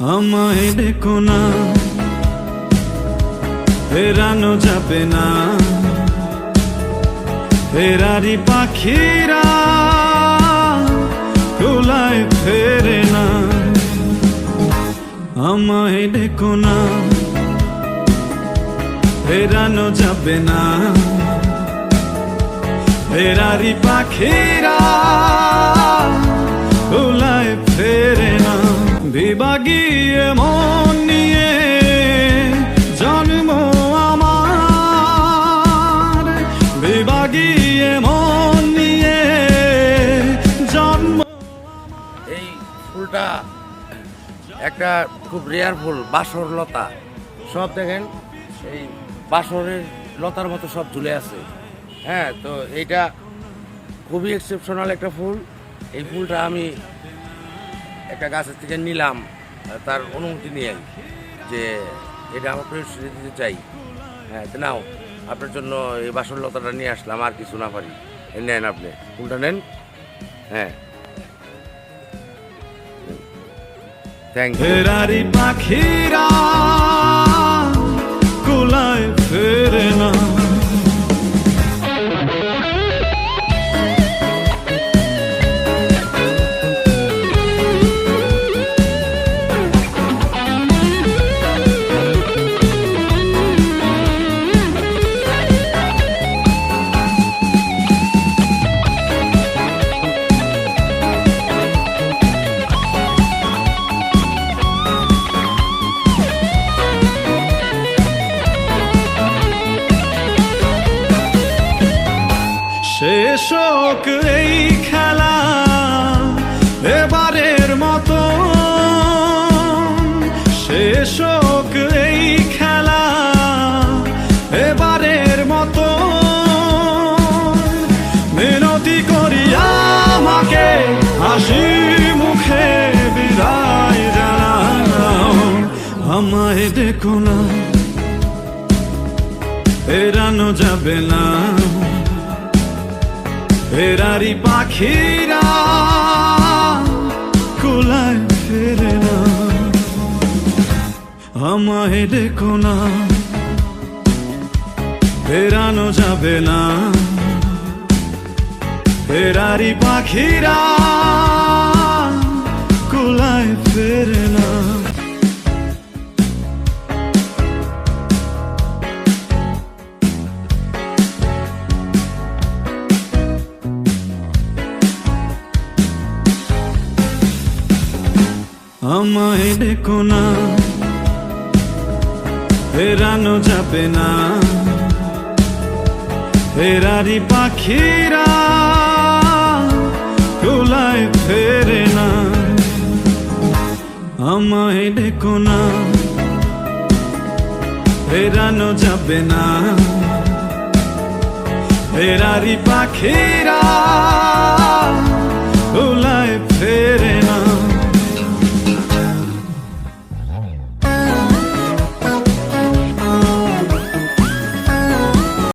আমায় ডেকো না, ফেরানো যাবে না। ফেরারি পাখিরা কুলায় ফেরে না। আমায় ডেকো না, ফেরানো যাবে না। ফেরারি পাখিরা ফুলটা একটা খুব রেয়ার ফুল, বাসর লতা। সব দেখেন, এই বাসরের লতার মতো সব ঝুলে আছে। হ্যাঁ তো এইটা খুবই এক্সেপশনাল একটা ফুল। এই ফুলটা আমি একটা গাছের থেকে নিলাম, তার অনুমতি নিয়ে, যে এটা আমার প্রিয় দিতে চাই। হ্যাঁ তো নাও, আপনার জন্য এই বাসর লতাটা নিয়ে আসলাম, আর কিছু না পারি। নেন আপনি, ফুলটা নেন। হ্যাঁ। থ্যাংক ইউ পাখিরা শেষ হোক এই খেলা এবারের মতো শেষ এই খেলা এবারের মতো মিনতি করি আমাকে, হাসি মুখে বিদায় জানাও। আমায় দেখো না ফেরানো যাবে না। ফেরারি পাখিরা কোলায় ফেরে না। আমায় দেখো না। ফেরানো যাবে না। ফেরারি পাখিরা আমায় ডেকো না, ফেরানো যাবে না। ফেরারি পাখিরা কুলায় ফেরে না। আমায় ডেকো না, ফেরানো যাবে না। ফেরারি পাখিরা